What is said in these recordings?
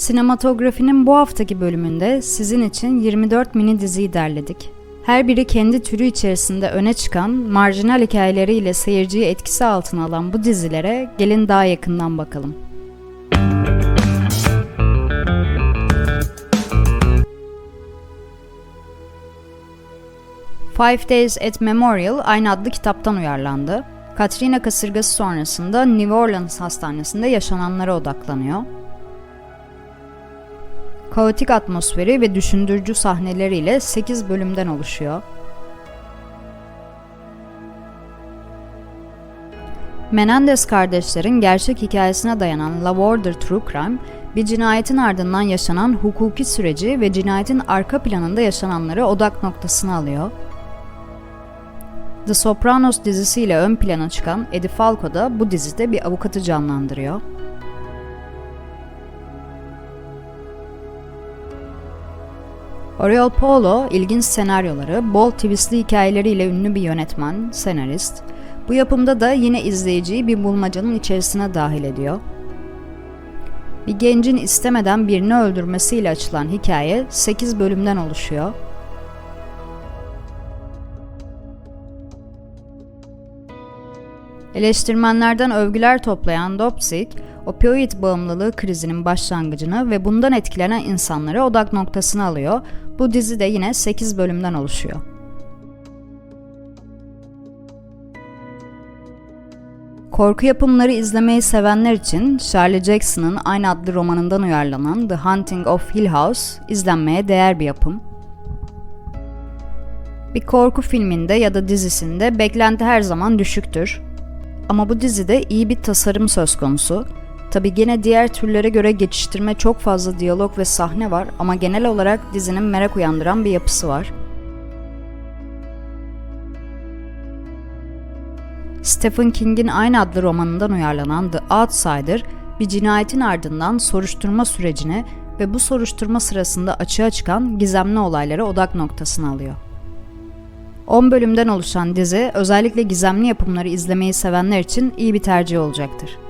Sinematografinin bu haftaki bölümünde sizin için 24 mini diziyi derledik. Her biri kendi türü içerisinde öne çıkan, marjinal hikayeleriyle seyirciyi etkisi altına alan bu dizilere gelin daha yakından bakalım. Five Days at Memorial aynı adlı kitaptan uyarlandı. Katrina kasırgası sonrasında New Orleans hastanesinde yaşananlara odaklanıyor. Kaotik atmosferi ve düşündürücü sahneleriyle 8 bölümden oluşuyor. Menendez kardeşlerin gerçek hikayesine dayanan Love Order True Crime, bir cinayetin ardından yaşanan hukuki süreci ve cinayetin arka planında yaşananları odak noktasına alıyor. The Sopranos dizisiyle ön plana çıkan Eddie Falco da bu dizide bir avukatı canlandırıyor. Oriol Paulo, ilginç senaryoları, bol twistli hikayeleriyle ünlü bir yönetmen, senarist. Bu yapımda da yine izleyiciyi bir bulmacanın içerisine dahil ediyor. Bir gencin istemeden birini öldürmesiyle açılan hikaye 8 bölümden oluşuyor. Eleştirmenlerden övgüler toplayan Dopsic, opioid bağımlılığı krizinin başlangıcını ve bundan etkilenen insanları odak noktasına alıyor. Bu dizi de yine 8 bölümden oluşuyor. Korku yapımları izlemeyi sevenler için Shirley Jackson'ın aynı adlı romanından uyarlanan The Haunting of Hill House izlenmeye değer bir yapım. Bir korku filminde ya da dizisinde beklenti her zaman düşüktür. Ama bu dizide iyi bir tasarım söz konusu. Tabi gene diğer türlere göre geçiştirme çok fazla diyalog ve sahne var ama genel olarak dizinin merak uyandıran bir yapısı var. Stephen King'in aynı adlı romanından uyarlanan The Outsider, bir cinayetin ardından soruşturma sürecine ve bu soruşturma sırasında açığa çıkan gizemli olaylara odak noktasını alıyor. 10 bölümden oluşan dizi özellikle gizemli yapımları izlemeyi sevenler için iyi bir tercih olacaktır.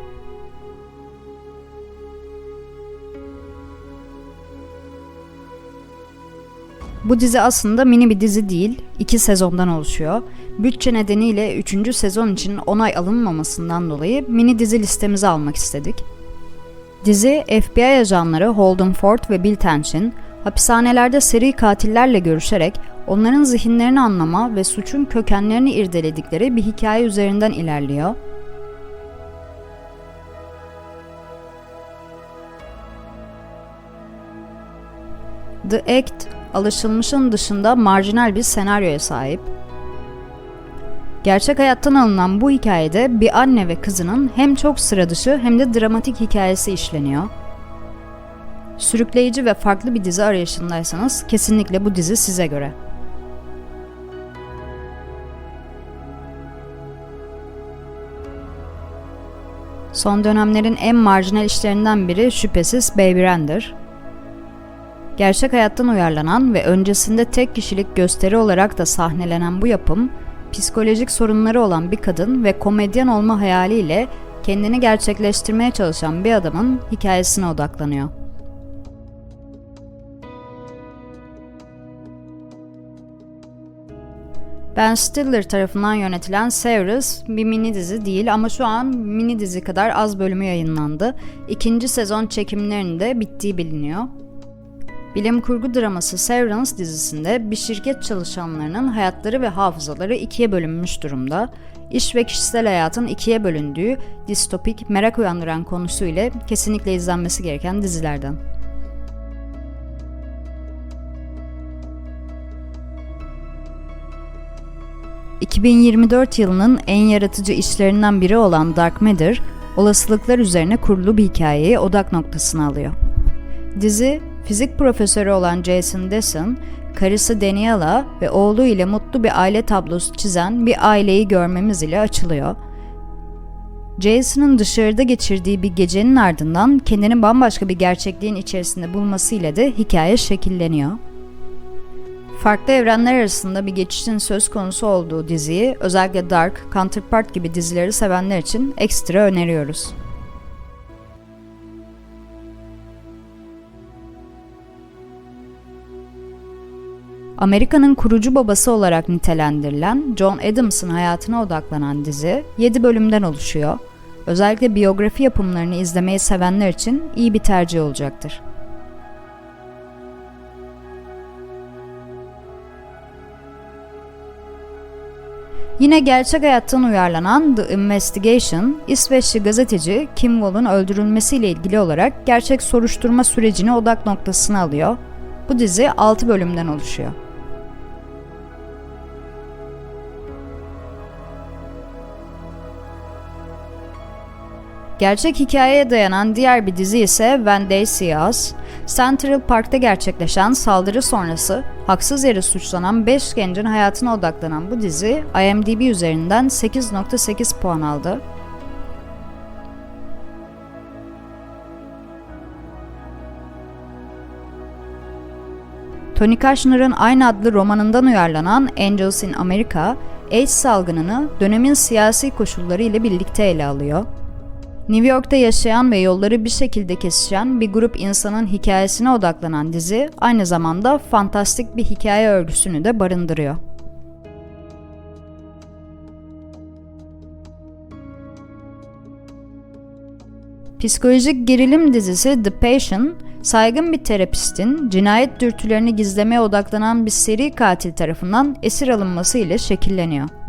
Bu dizi aslında mini bir dizi değil, iki sezondan oluşuyor. Bütçe nedeniyle 3. sezon için onay alınmamasından dolayı mini dizi listemize almak istedik. Dizi, FBI ajanları Holden Ford ve Bill Tench'in hapishanelerde seri katillerle görüşerek onların zihinlerini anlama ve suçun kökenlerini irdeledikleri bir hikaye üzerinden ilerliyor. The Act, alışılmışın dışında marjinal bir senaryoya sahip. Gerçek hayattan alınan bu hikayede bir anne ve kızının hem çok sıra dışı hem de dramatik hikayesi işleniyor. Sürükleyici ve farklı bir dizi arayışındaysanız kesinlikle bu dizi size göre. Son dönemlerin en marjinal işlerinden biri şüphesiz Baby Render. Gerçek hayattan uyarlanan ve öncesinde tek kişilik gösteri olarak da sahnelenen bu yapım, psikolojik sorunları olan bir kadın ve komedyen olma hayaliyle kendini gerçekleştirmeye çalışan bir adamın hikayesine odaklanıyor. Ben Stiller tarafından yönetilen Severus bir mini dizi değil ama şu an mini dizi kadar az bölümü yayınlandı. İkinci sezon çekimlerinde bittiği biliniyor. Bilim kurgu draması Severance dizisinde bir şirket çalışanlarının hayatları ve hafızaları ikiye bölünmüş durumda. İş ve kişisel hayatın ikiye bölündüğü distopik, merak uyandıran konusu ile kesinlikle izlenmesi gereken dizilerden. ...2024 yılının en yaratıcı işlerinden biri olan Dark Matter, olasılıklar üzerine kurulu bir hikayeyi odak noktasına alıyor. Dizi, fizik profesörü olan Jason Dessen, karısı Daniela ve oğlu ile mutlu bir aile tablosu çizen bir aileyi görmemiz ile açılıyor. Jason'ın dışarıda geçirdiği bir gecenin ardından kendini bambaşka bir gerçekliğin içerisinde bulmasıyla da hikaye şekilleniyor. Farklı evrenler arasında bir geçişin söz konusu olduğu diziyi özellikle Dark, Counterpart gibi dizileri sevenler için ekstra öneriyoruz. Amerika'nın kurucu babası olarak nitelendirilen John Adams'ın hayatına odaklanan dizi 7 bölümden oluşuyor. Özellikle biyografi yapımlarını izlemeyi sevenler için iyi bir tercih olacaktır. Yine gerçek hayattan uyarlanan The Investigation, İsveçli gazeteci Kim Wall'un öldürülmesiyle ilgili olarak gerçek soruşturma sürecini odak noktasına alıyor. Bu dizi 6 bölümden oluşuyor. Gerçek hikayeye dayanan diğer bir dizi ise When They See Us, Central Park'ta gerçekleşen saldırı sonrası haksız yere suçlanan 5 gencin hayatına odaklanan bu dizi IMDb üzerinden 8.8 puan aldı. Tony Kushner'ın aynı adlı romanından uyarlanan Angels in America, AIDS salgınını dönemin siyasi koşulları ile birlikte ele alıyor. New York'ta yaşayan ve yolları bir şekilde kesişen bir grup insanın hikayesine odaklanan dizi aynı zamanda fantastik bir hikaye örgüsünü de barındırıyor. Psikolojik gerilim dizisi The Patient, saygın bir terapistin cinayet dürtülerini gizlemeye odaklanan bir seri katil tarafından esir alınması ile şekilleniyor.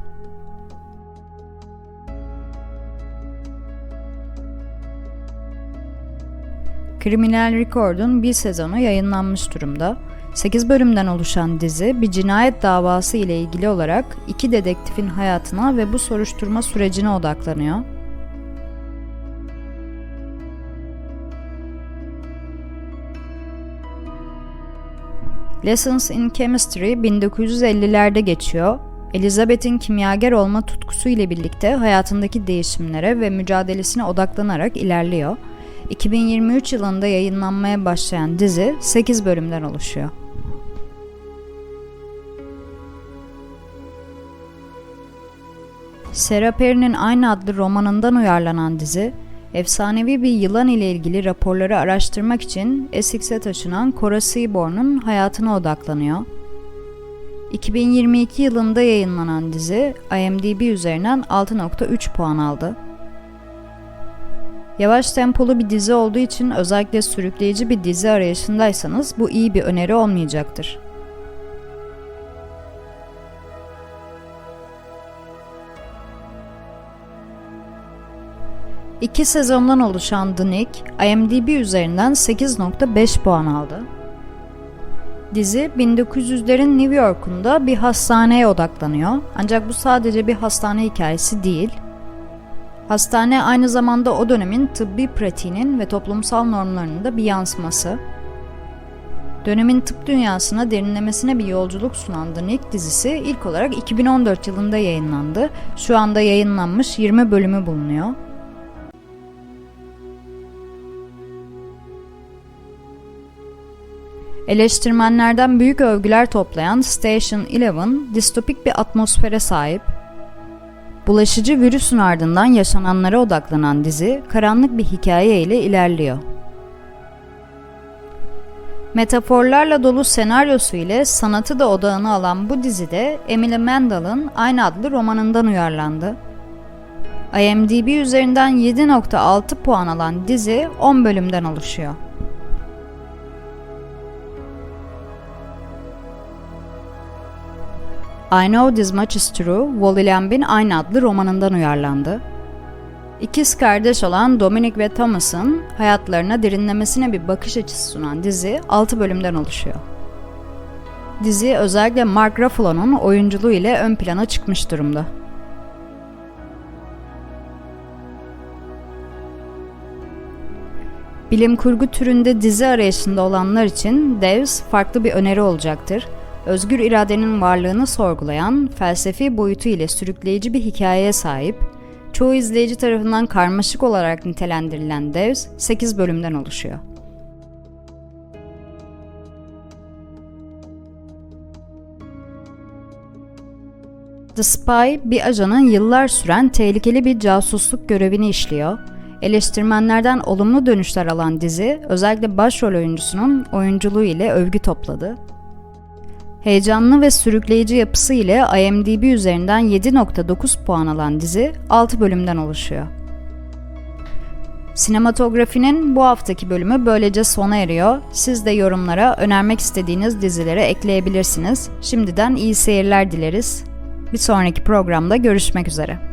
Criminal Record'un bir sezonu yayınlanmış durumda. 8 bölümden oluşan dizi bir cinayet davası ile ilgili olarak iki dedektifin hayatına ve bu soruşturma sürecine odaklanıyor. Lessons in Chemistry 1950'lerde geçiyor. Elizabeth'in kimyager olma tutkusu ile birlikte hayatındaki değişimlere ve mücadelesine odaklanarak ilerliyor. 2023 yılında yayınlanmaya başlayan dizi 8 bölümden oluşuyor. Sarah Perry'nin aynı adlı romanından uyarlanan dizi, efsanevi bir yılan ile ilgili raporları araştırmak için Essex'e taşınan Cora Seaborn'un hayatına odaklanıyor. 2022 yılında yayınlanan dizi IMDb üzerinden 6.3 puan aldı. Yavaş tempolu bir dizi olduğu için özellikle sürükleyici bir dizi arayışındaysanız bu iyi bir öneri olmayacaktır. İki sezondan oluşan The Nick, IMDb üzerinden 8.5 puan aldı. Dizi 1900'lerin New York'unda bir hastaneye odaklanıyor. Ancak bu sadece bir hastane hikayesi değil. Hastane aynı zamanda o dönemin tıbbi pratiğinin ve toplumsal normlarının da bir yansıması. Dönemin tıp dünyasına derinlemesine bir yolculuk sunan The Nick dizisi ilk olarak 2014 yılında yayınlandı. Şu anda yayınlanmış 20 bölümü bulunuyor. Eleştirmenlerden büyük övgüler toplayan Station Eleven distopik bir atmosfere sahip. Bulaşıcı virüsün ardından yaşananlara odaklanan dizi karanlık bir hikaye ile ilerliyor. Metaforlarla dolu senaryosu ile sanatı da odağına alan bu dizide Emily Mandal'ın aynı adlı romanından uyarlandı. IMDb üzerinden 7.6 puan alan dizi 10 bölümden oluşuyor. I Know This Much Is True, Wally Lamb'in aynı adlı romanından uyarlandı. İkiz kardeş olan Dominic ve Thomas'ın hayatlarına derinlemesine bir bakış açısı sunan dizi 6 bölümden oluşuyor. Dizi özellikle Mark Ruffalo'nun oyunculuğu ile ön plana çıkmış durumda. Bilim kurgu türünde dizi arayışında olanlar için Devs farklı bir öneri olacaktır özgür iradenin varlığını sorgulayan felsefi boyutu ile sürükleyici bir hikayeye sahip, çoğu izleyici tarafından karmaşık olarak nitelendirilen Devs 8 bölümden oluşuyor. The Spy, bir ajanın yıllar süren tehlikeli bir casusluk görevini işliyor. Eleştirmenlerden olumlu dönüşler alan dizi, özellikle başrol oyuncusunun oyunculuğu ile övgü topladı. Heyecanlı ve sürükleyici yapısı ile IMDb üzerinden 7.9 puan alan dizi 6 bölümden oluşuyor. Sinematografinin bu haftaki bölümü böylece sona eriyor. Siz de yorumlara önermek istediğiniz dizileri ekleyebilirsiniz. Şimdiden iyi seyirler dileriz. Bir sonraki programda görüşmek üzere.